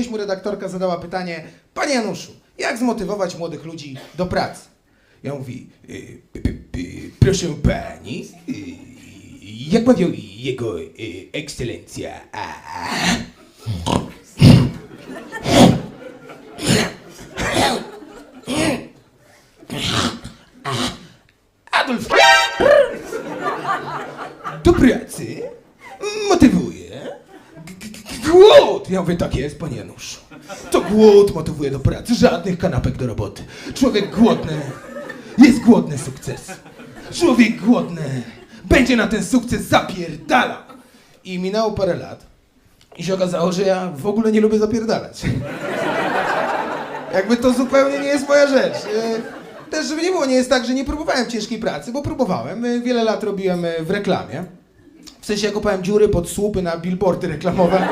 Kiedyś mu redaktorka zadała pytanie, panie Januszu, jak zmotywować młodych ludzi do pracy? Ja mówi, y, p- p- p- proszę pani, y, jak mawiał jego y, ekscelencja? A, Adolf do pracy motywuje głód. Ja mówię, tak jest, panie Januszu. To głód motywuje do pracy, żadnych kanapek do roboty. Człowiek głodny jest głodny sukcesu. Człowiek głodny będzie na ten sukces zapierdalał. I minęło parę lat i się okazało, że ja w ogóle nie lubię zapierdalać. Jakby to zupełnie nie jest moja rzecz. E, Też, żeby nie było, nie jest tak, że nie próbowałem ciężkiej pracy, bo próbowałem. E, Wiele lat robiłem e, w reklamie. W sensie ja kopałem dziury pod słupy na billboardy reklamowe.